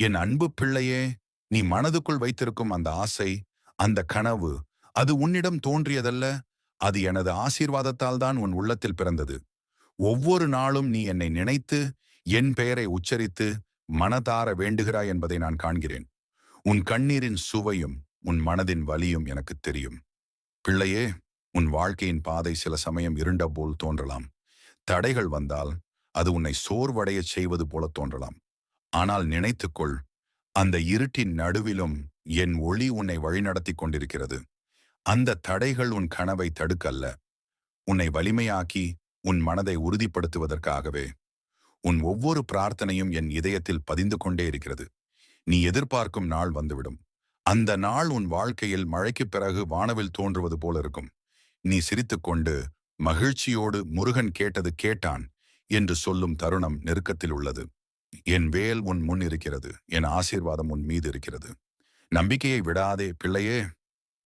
என் அன்பு பிள்ளையே நீ மனதுக்குள் வைத்திருக்கும் அந்த ஆசை அந்த கனவு அது உன்னிடம் தோன்றியதல்ல அது எனது ஆசீர்வாதத்தால் தான் உன் உள்ளத்தில் பிறந்தது. ஒவ்வொரு நாளும் நீ என்னை நினைத்து என் பெயரை உச்சரித்து மனதார வேண்டுகிறாய் என்பதை நான் காண்கிறேன். உன் கண்ணீரின் சுவையும் உன் மனதின் வலியும் எனக்கு தெரியும். பிள்ளையே உன் வாழ்க்கையின் பாதை சில சமயம் இருண்ட போல் தோன்றலாம். தடைகள் வந்தால் அது உன்னை சோர்வடையச் செய்வது போல தோன்றலாம். ஆனால் நினைத்துக்கொள் அந்த இருட்டின் நடுவிலும் என் ஒளி உன்னை வழிநடத்திக் கொண்டிருக்கிறது. அந்த தடைகள் உன் கனவை தடுக்கல்ல. உன்னை வலிமையாக்கி உன் மனதை உறுதிப்படுத்துவதற்காகவே. உன் ஒவ்வொரு பிரார்த்தனையும் என் இதயத்தில் பதிந்து கொண்டே இருக்கிறது. நீ எதிர்பார்க்கும் நாள் வந்துவிடும். அந்த நாள் உன் வாழ்க்கையில் மழைக்குப் பிறகு வானவில் தோன்றுவது போல இருக்கும். நீ சிரித்துக்கொண்டு மகிழ்ச்சியோடு முருகன் கேட்டது கேட்டான் என்று சொல்லும் தருணம் நெருக்கத்தில் உள்ளது. என் வேல் உன் முன் இருக்கிறது. என் ஆசீர்வாதம் உன் மீது இருக்கிறது. நம்பிக்கையை விடாதே பிள்ளையே.